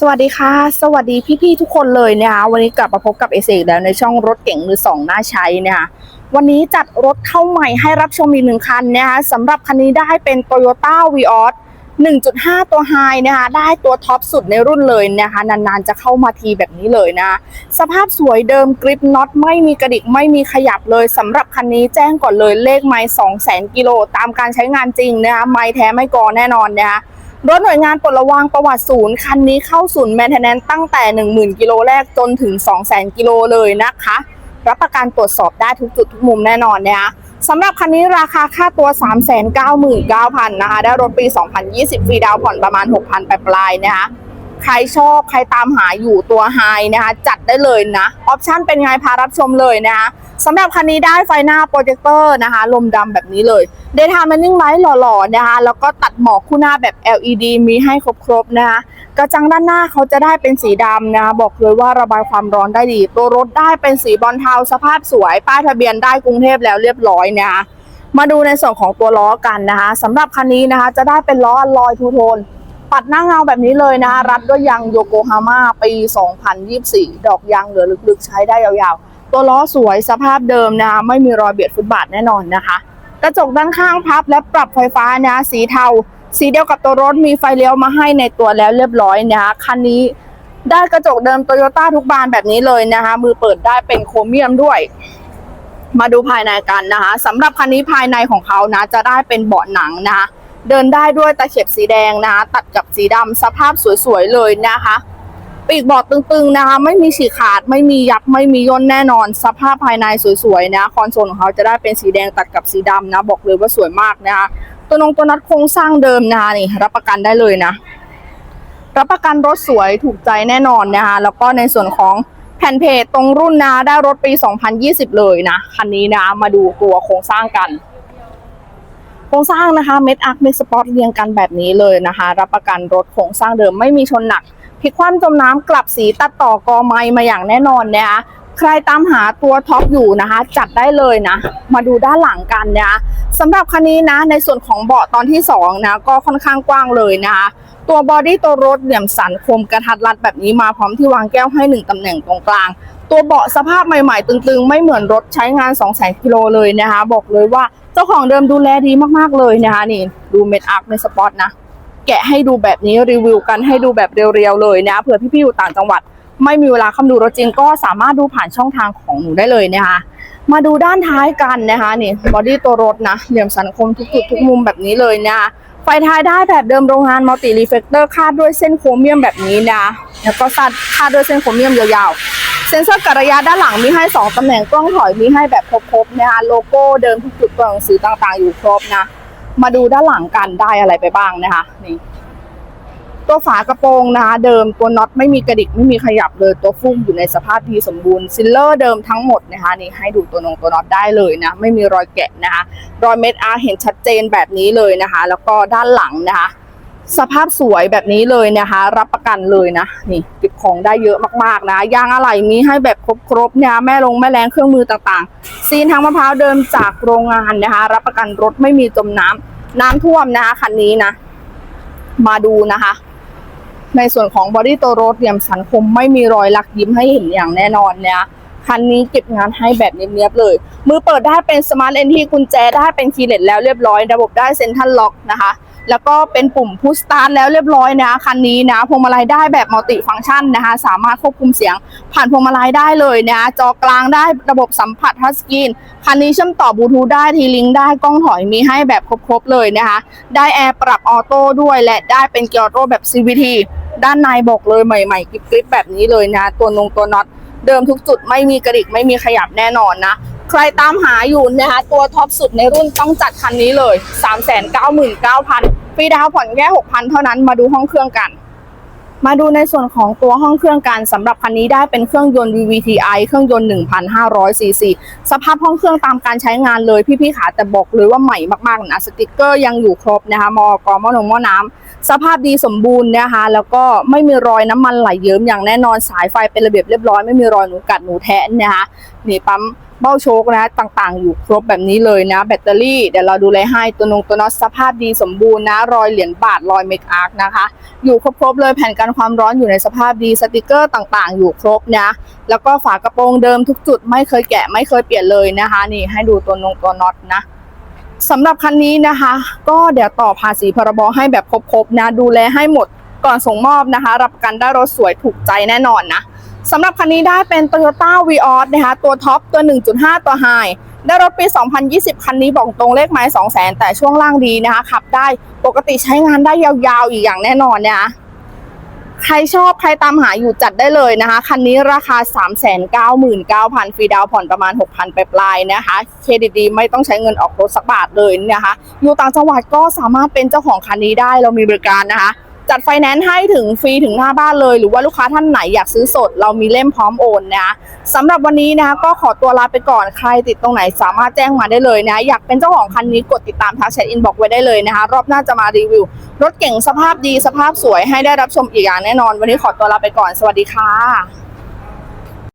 สวัสดีค่ะ สวัสดีพี่ๆทุกคนเลยนะคะวันนี้กลับมาพบกับเอเซกแล้วในช่องรถเก่งมือสองน่าใช้นะคะวันนี้จัดรถเข้าใหม่ให้รับชมอีกหนึ่งคันนะคะสำหรับคันนี้ได้เป็น Toyota v ีออส1.5 ตัวไฮนะคะได้ตัวท็อปสุดในรุ่นเลยนะคะนานๆจะเข้ามาทีแบบนี้เลยนะ สภาพสวยเดิมกริปน็อตไม่มีกระดิกไม่มีขยับเลยสำหรับคันนี้แจ้งก่อนเลยเลขไม้2 0 0 0 0กิโลตามการใช้งานจริงนะคะไม้แท้ไม่กอแน่นอนนะคะ รถหน่วยงานปลดระวางประวัติศูนย์คันนี้เข้าศูนย์แมนเทนแนนตั้งแต่ 10,000 กิโลแรกจนถึง 200,000 กิโลเลยนะคะ รับประกันตรวจสอบได้ทุกจุดทุกมุมแน่นอนนะคะสำหรับคันนี้ราคาค่าตัว 399,000นะคะ ได้รถปี 2020 ฟรีดาวผ่อนประมาณ 6,000 ปลายๆนะคะ ใครชอบใครตามหาอยู่ตัวไฮนะคะจัดได้เลยนะ ออปชั่นเป็นไงพารับชมเลยนะคะสำหรับคันนี้ได้ไฟหน้าโปรเจคเตอร์นะคะลมดำแบบนี้เลยเดทามันนิ่งไลท์หล่อๆนะคะแล้วก็ตัดหมอกคู่หน้าแบบ LED มีให้ครบๆนะคะกระจังด้านหน้าเขาจะได้เป็นสีดำนะคะบอกเลยว่าระบายความร้อนได้ดี ตัวรถได้เป็นสีบอลเทาสภาพสวย ป้ายทะเบียนได้กรุงเทพแล้วเรียบร้อยนะคะมาดูในส่วนของตัวล้อกันนะคะสำหรับคันนี้นะคะจะได้เป็นล้อลอยทูโทน ปัดหน้าเงาแบบนี้เลยนะคะรัดด้วยยางโยโกฮาม่าปี 2024 ดอกยางเหลือลึกๆ ใช้ได้ยาวๆ ตัวล้อสวยสภาพเดิมนะคะไม่มีรอยเบียดฟุตบาทแน่นอนนะคะ กระจกด้านข้างพับและปรับไฟฟ้านะคะสีเทา สีเดียวกับตัวรถมีไฟเลี้ยวมาให้ในตัวแล้วเรียบร้อยนะคะคันนี้ได้กระจกเดิมโตโยต้าทุกบานแบบนี้เลยนะคะ มือเปิดได้เป็นโครเมียมด้วย มาดูภายในกันนะคะสำหรับคันนี้ภายในของเขานะจะได้เป็นเบาะหนังนะคะ เดินได้ด้วยตะเข็บสีแดงนะ ตัดกับสีดำสภาพสวยๆเลยนะคะ ปีกบาะตึงๆนะคะ ไม่มีฉีกขาดไม่มียับไม่มีย่นแน่นอน สภาพภายในสวยๆนะคอนโซลของเขาจะได้เป็นสีแดงตัดกับสีดำนะ บอกเลยว่าสวยมากนะคะตัวนงตัวนัดโครงสร้างเดิมนะคะนี่ รับประกันได้เลยนะ รับประกันรถสวยถูกใจแน่นอนนะคะแล้วก็ในส่วนของแผ่นเพจตรงรุ่นนะได้รถปี 2020 เลยนะคันนี้นะมาดูตัวโครงสร้างกัน โครงสร้างนะคะเม็ดอาร์คเม็ดสปอตเรียงกันแบบนี้เลยนะคะ รับประกันรถโครงสร้างเดิมไม่มีชนหนักพลิกคว่ำจมน้ำกลับสีตัดต่อกอไม้มาอย่างแน่นอนนะคะใครตามหาตัวท็อปอยู่นะคะ จัดได้เลยนะ มาดูด้านหลังกันนะคะสำหรับคันนี้นะในส่วนของเบาะตอนที่2นะก็ค่อนข้างกว้างเลยนะคะ ตัวบอดี้ตัวรถเหลี่ยมสันคมกระทัดรัดแบบนี้มาพร้อมที่วางแก้วให้ 1ตำแหน่งตรงกลาง ตัวเบาะสภาพใหม่ๆ ตึงๆ ไม่เหมือนรถใช้งาน 2 0 0 0 0กิโลเลยนะคะ บอกเลยว่าเจ้าของเดิมดูแลดีมากๆเลยนะคะนี่ดูเม็ดอาร์คในสปอตนะแกะให้ดูแบบนี้รีวิวกันให้ดูแบบเรียวๆเลยนะเผื่อพี่ๆอยู่ต่างจังหวัด ไม่มีเวลาเข้ามาดูรถจริงก็สามารถดูผ่านช่องทางของหนูได้เลยนะคะมาดูด้านท้ายกันนะคะนี่บอดี้ตัวรถนะเหลี่ยมสันคมทุกจุดทุกมุมแบบนี้เลยนะคะ ไฟท้ายได้แบบเดิมโรงงานมัลติรีเฟกเตอร์คาดด้วยเส้นโครเมียมแบบนี้นะแล้วก็ซัดคาดด้วยเส้นโครเมียมยาวๆ เซ็นเซอร์กัระยะด้านหลังมีให้ 2ตำแหน่งกล้องถอยมีให้แบบครบๆนะคะโลโก้เดิมทุกจุดตัวหนังสือต่างๆ อยู่ครบนะ มาดูด้านหลังกันได้อะไรไปบ้างนะคะนี่ ตัวฝากระโปรงนะคะเดิมตัวน็อตไม่มีกระดิกไม่มีขยับเลยตัวฟุ้งอยู่ในสภาพดีสมบูรณ์ซิลเลอร์เดิมทั้งหมดนะคะนี่ให้ดูตัวนงตัวน็อตได้เลยนะไม่มีรอยแกะนะคะรอยเม็ดอาร์เห็นชัดเจนแบบนี้เลยนะคะ แล้วก็ด้านหลังนะคะสภาพสวยแบบนี้เลยนะคะ รับประกันเลยนะนี่เก็บของได้เยอะมากๆนะยางอะไหล่มีให้แบบครบๆนะแม่ลงแม่แรงเครื่องมือต่างๆ ซีนทางมะพร้าวเดิมจากโรงงานนะคะ รับประกันรถไม่มีจมน้ำน้ำท่วมนะคะคันนี้นะ มาดูนะคะ ในส่วนของบอดี้ตัวรถเหลี่ยมสันคมไม่มีรอยลักยิ้มให้เห็นอย่างแน่นอนเนี่ยคันนี้เก็บงานให้แบบเนียบๆเลย มือเปิดได้เป็นสมาร์ทเอนที่กุญแจได้เป็นคีย์เลสแล้วเรียบร้อย ระบบได้เซ็นทรัลล็อกนะคะ แล้วก็เป็นปุ่มพุชสตาร์ทแล้วเรียบร้อยนะคันนี้นะพวงมาลัยได้แบบมัลติฟังก์ชันนะคะ สามารถควบคุมเสียง ผ่านพวงมาลัยได้เลยนะจอกลางได้ระบบสัมผัสทัชสกรีนคันนี้เชื่อมต่อบลูทูธได้ทีลิงได้กล้องถอยมีให้แบบครบๆเลยนะคะ ได้แอร์ปรับออโต้ด้วยและได้เป็นเกียร์โตแบบ CVT ด้านในบอกเลยใหม่ๆกริบๆแบบนี้เลยนะ ตัวนงตัวน็อตเดิมทุกจุดไม่มีกระดิกไม่มีขยับแน่นอนนะ ใครตามหาอยู่นะคะ ตัวท็อปสุดในรุ่นต้องจัดคันนี้เลย 399,000ฟรีดาวน์ผ่อนแค่6,000 เท่านั้นมาดูห้องเครื่องกัน มาดูในส่วนของตัวห้องเครื่องกันสำหรับคันนี้ได้เป็นเครื่องยนต์ VVTi เครื่องยนต์ 1,500 ซีซี สภาพห้องเครื่องตามการใช้งานเลยพี่ๆขาแต่บอกเลยว่าใหม่มากๆนะสติกเกอร์ยังอยู่ครบนะคะมอกหมอนงมอน้ำสภาพดีสมบูรณ์นะคะแล้วก็ไม่มีรอยน้ำมันไหลเยิ้มอย่างแน่นอนสายไฟเป็นระเบียบเรียบร้อยไม่มีรอยหนูกัดหนูแทะนะคะนี่ปั๊ม เบ้าโชคนะต่างๆ อยู่ครบแบบนี้เลยนะ แบตเตอรี่เดี๋ยวเราดูเลยให้ตัวนงตัวน็อตสภาพดีสมบูรณ์นะ รอยเหรียญบาทรอยเมกอาร์คนะคะ อยู่ครบๆเลยแผ่นกันความร้อนอยู่ในสภาพดีสติกเกอร์ต่างๆ อยู่ครบนะแล้วก็ฝากระโปรงเดิมทุกจุดไม่เคยแกะไม่เคยเปลี่ยนเลยนะคะ นี่ให้ดูตัวนงตัวน็อตนะสำหรับคันนี้นะคะ ก็เดี๋ยวต่อภาษีพรบให้แบบครบๆนะ ดูแลให้หมดก่อนส่งมอบนะคะ รับประกันได้รถสวยถูกใจแน่นอนนะ สำหรับคันนี้ได้เป็น Toyota v ีออสนะคะตัวท็อปตัว 1.5 ตัวไฮได้รถปี 2020 คันนี้บอกตรงเลขไม้200,000 แต่ช่วงล่างดีนะคะขับได้ปกติใช้งานได้ยาวๆ อีกอย่างแน่นอนนะคะใครชอบใครตามหาอยู่จัดได้เลยนะคะ คันนี้ราคา 399,000 ฟรีดาวผ่อนประมาณ 6,000 ไปปลายๆนะคะ เครดิตดีไม่ต้องใช้เงินออกรถสักบาทเลยนะคะ อยู่ต่างจังหวัดก็สามารถเป็นเจ้าของคันนี้ได้เรามีบริการนะคะ จัดไฟแนนซ์ให้ถึงฟรีถึงหน้าบ้านเลย หรือว่าลูกค้าท่านไหนอยากซื้อสด เรามีเล่มพร้อมโอนนะคะสำหรับวันนี้นะคะก็ขอตัวลาไปก่อนใครติดตรงไหนสามารถแจ้งมาได้เลยนะอยากเป็นเจ้าของคันนี้กดติดตามทางแชทอินบอกไว้ได้เลยนะคะ รอบหน้าจะมารีวิว รถเก่งสภาพดีสภาพสวยให้ได้รับชมอีกอย่างแน่นอน วันนี้ขอตัวลาไปก่อนสวัสดีค่ะ